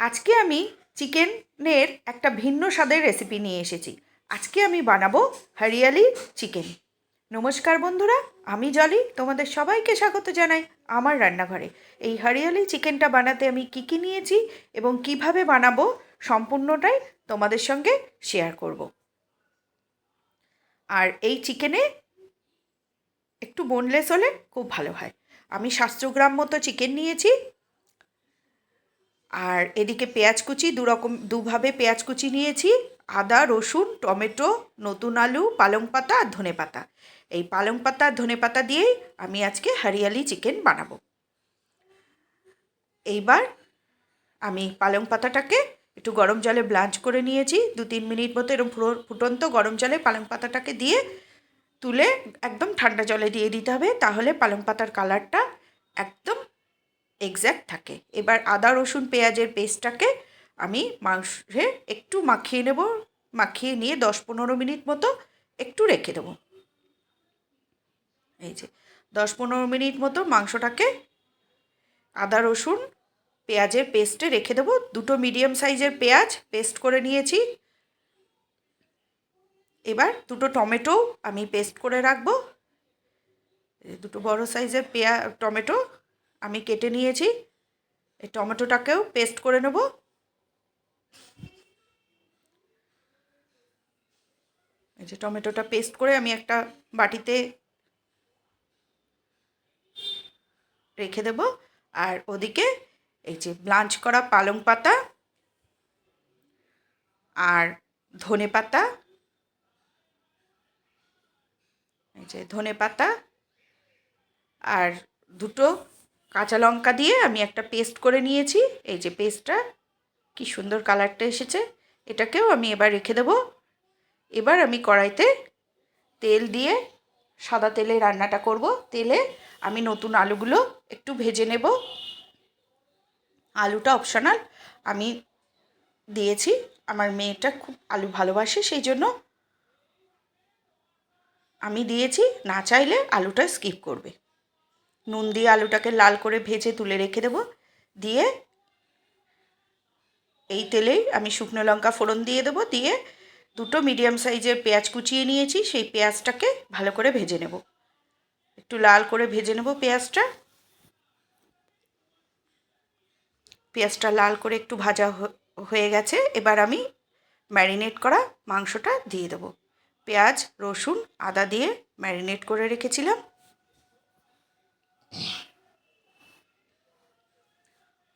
আজকে আমি চিকেনের একটা ভিন্ন স্বাদের রেসিপি নিয়ে এসেছি। আজকে আমি বানাবো হরিয়ালি চিকেন। নমস্কার বন্ধুরা, আমি জলি, তোমাদের সবাইকে স্বাগত জানাই আমার রান্নাঘরে। এই হরিয়ালি চিকেনটা বানাতে আমি কী কী নিয়েছি এবং কীভাবে বানাবো সম্পূর্ণটাই তোমাদের সঙ্গে শেয়ার করব। আর এই চিকেনে একটু বোনলেস হলে খুব ভালো হয়। আমি সাতশো গ্রাম মতো চিকেন নিয়েছি আর এদিকে পেঁয়াজ কুচি দু রকম দুভাবে পেঁয়াজ কুচি নিয়েছি, আদা, রসুন, টমেটো, নতুন আলু, পালং পাতা আর ধনে পাতা। এই পালং পাতা আর ধনে পাতা দিয়েই আমি আজকে হরিয়ালি চিকেন বানাবো। এইবার আমি পালং পাতাটাকে একটু গরম জলে ব্লাঞ্চ করে নিয়েছি। দু তিন মিনিট মতো এরকম ফুটন্ত গরম জলে পালং পাতাটাকে দিয়ে তুলে একদম ঠান্ডা জলে দিয়ে দিতে হবে। তাহলে পালং পাতার কালারটা একদম এক্স্যাক্ট থাকে। এবার আদা, রসুন, পেঁয়াজের পেস্টটাকে আমি মাংসে একটু মাখিয়ে নেব, মাখিয়ে নিয়ে দশ পনেরো মিনিট মতো একটু রেখে দেবো। এই যে, দশ পনেরো মিনিট মতো মাংসটাকে আদা, রসুন, পেঁয়াজের পেস্টে রেখে দেবো। দুটো মিডিয়াম সাইজের পেঁয়াজ পেস্ট করে নিয়েছি। এবার দুটো টমেটো আমি পেস্ট করে রাখব। দুটো বড় সাইজের পেঁয়া, টমেটো আমি কেটে নিয়েছি। এই টমেটোটাকেও পেস্ট করে নেব। এই যে টমেটোটা পেস্ট করে আমি একটা বাটিতে রেখে দেব। আর ওদিকে এই যে ব্লাঞ্চ করা পালং পাতা আর ধনে পাতা। এই যে ধনে পাতা আর দুটো কাঁচা লঙ্কা দিয়ে আমি একটা পেস্ট করে নিয়েছি। এই যে পেস্টটা, কি সুন্দর কালারটা এসেছে। এটাকেও আমি এবার রেখে দেবো। এবার আমি কড়াইতে তেল দিয়ে সাদা তেলে রান্নাটা করব। তেলে আমি নতুন আলুগুলো একটু ভেজে নেব। আলুটা অপশনাল, আমি দিয়েছি। আমার মেয়েটা খুব আলু ভালোবাসে, সেই জন্য আমি দিয়েছি। না চাইলে আলুটা স্কিপ করবে। নুন দিয়ে আলুটাকে লাল করে ভেজে তুলে রেখে দেবো। দিয়ে এই তেলেই আমি শুকনো লঙ্কা ফোড়ন দিয়ে দেবো। দিয়ে দুটো মিডিয়াম সাইজের পেঁয়াজ কুচিয়ে নিয়েছি, সেই পেঁয়াজটাকে ভালো করে ভেজে নেব। একটু লাল করে ভেজে নেব পেঁয়াজটা। পেঁয়াজটা লাল করে একটু ভাজা হয়ে গেছে। এবার আমি ম্যারিনেট করা মাংসটা দিয়ে দেবো। পেঁয়াজ, রসুন, আদা দিয়ে ম্যারিনেট করে রেখেছিলাম।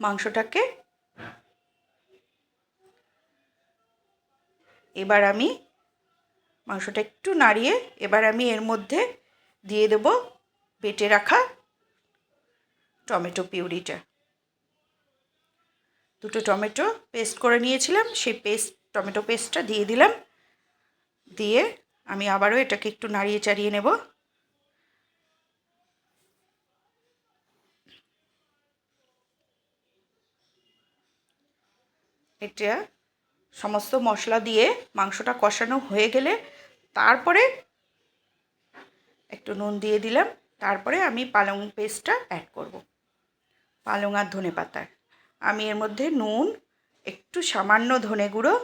মাংসটাকে এবার আমি মাংসটা একটু নাড়িয়ে এবার আমি এর মধ্যে দিয়ে দেব বেটে রাখা টমেটো পিউরিটা। দুটো টমেটো পেস্ট করে নিয়েছিলাম, সেই পেস্ট, টমেটো পেস্টটা দিয়ে দিলাম। দিয়ে আমি আবারও এটাকে একটু নাড়িয়ে চাড়িয়ে নেব। এটা সমস্ত মশলা দিয়ে মাংসটা কষানো হয়ে গেলে তারপরে একটু নুন দিয়ে দিলাম। তারপরে আমি পালং পেস্টটা অ্যাড করব। পালং আর ধনে পাতার আমি এর মধ্যে নুন, একটু সামান্য ধনে গুঁড়ো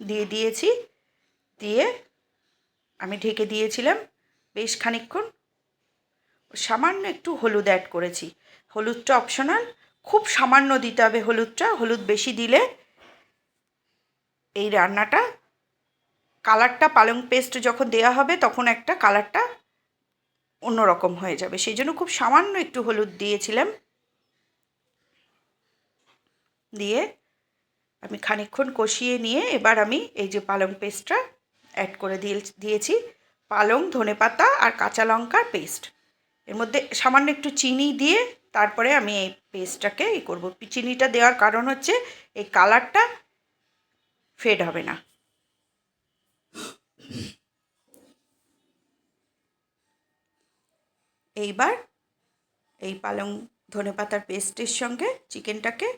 দিয়ে দিয়েছি। দিয়ে আমি ঢেকে দিয়েছিলাম বেশ খানিক্ষণ সামান্য একটু হলুদ অ্যাড করেছি। হলুদটা অপশনাল খুব সামান্য দিতে হবে হলুদটা। হলুদ বেশি দিলে এই রান্নাটা, কালারটা পালং পেস্ট যখন দেওয়া হবে তখন একটা কালারটা অন্যরকম হয়ে যাবে। সেই জন্য খুব সামান্য একটু হলুদ দিয়েছিলাম। দিয়ে আমি খানিক্ষণ কষিয়ে নিয়ে এবার আমি এই যে পালং পেস্টটা অ্যাড করে দিয়ে দিয়েছি। পালং, ধনে পাতা আর কাঁচা লঙ্কার পেস্ট। এর মধ্যে সামান্য একটু চিনি দিয়ে তারপরে আমি এই পেস্টটাকে ই করব। চিনিটা দেওয়ার কারণ হচ্ছে এই কালারটা ফেড হবে না। এইবার এই পালং ধনে পাতার পেস্টের সঙ্গে চিকেনটাকে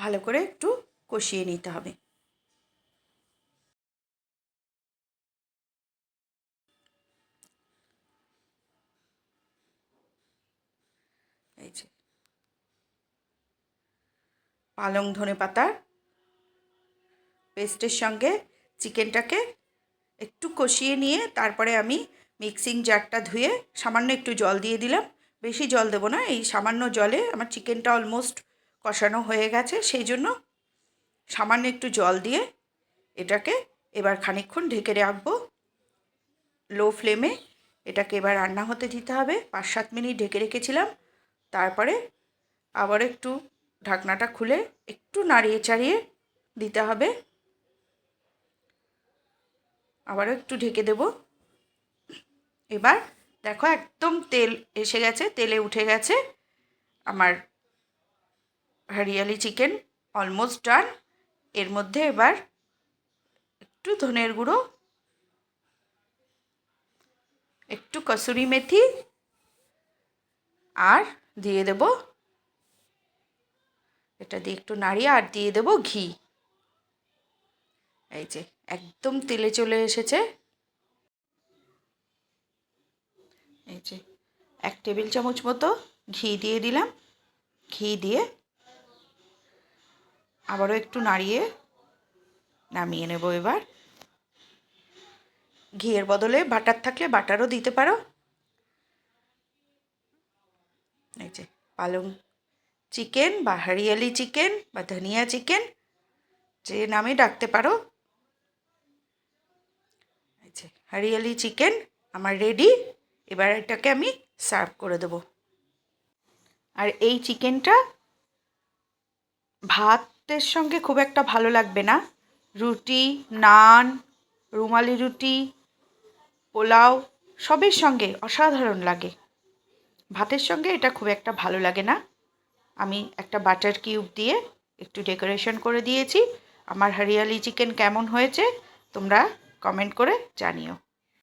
ভালো করে একটু কষিয়ে নিতে হবে। এই যে। পালং ধনে পাতার পেস্টের সঙ্গে চিকেনটাকে একটু কষিয়ে নিয়ে তারপরে আমি মিক্সিং জারটা ধুয়ে সামান্য একটু জল দিয়ে দিলাম। বেশি জল দেবো না, এই সামান্য জলে আমার চিকেনটা অলমোস্ট কষানো হয়ে গেছে। সেই জন্য সামান্য একটু জল দিয়ে এটাকে এবার খানিকক্ষণ ঢেকে রাখব। লো ফ্লেমে এটাকে এবার রান্না হতে দিতে হবে। পাঁচ সাত মিনিট ঢেকে রেখেছিলাম। তারপরে আবার একটু ঢাকনাটা খুলে একটু নাড়িয়ে চাড়িয়ে দিতে হবে। আবারও একটু ঢেকে দেব। এবার দেখো একদম তেল এসে গেছে, তেলে উঠে গেছে। আমার হরিয়ালি চিকেন অলমোস্ট ডান এর মধ্যে এবার একটু ধনের গুঁড়ো, একটু কসুরি মেথি আর দিয়ে দেব। এটা দিয়ে একটু নাড়িয়ে আর দিয়ে দেব ঘি। এই যে, একদম তেলে চলে এসেছে। এই যে, এক টেবিল চামচ মতো ঘি দিয়ে দিলাম। ঘি দিয়ে আবারও একটু নাড়িয়ে নামিয়ে নেব এবার। ঘিয়ের বদলে বাটার থাকলে বাটারও দিতে পারো। এই যে, পালং চিকেন বা হরিয়ালি চিকেন বা ধনিয়া চিকেন, যে নামে ডাকতে পারো। যে হরিয়ালি চিকেন আমার রেডি এবার এটাকে আমি সার্ভ করে দেবো। আর এই চিকেনটা ভাতের সঙ্গে খুব একটা ভালো লাগবে না। রুটি, নান, রুমালি রুটি, পোলাও সবের সঙ্গে অসাধারণ লাগে। ভাতের সঙ্গে এটা খুব একটা ভালো লাগে না। আমি একটা বাটার কিউব দিয়ে একটু ডেকোরেশন করে দিয়েছি। আমার হরিয়ালি চিকেন কেমন হয়েছে তোমরা কমেন্ট করে জানিও।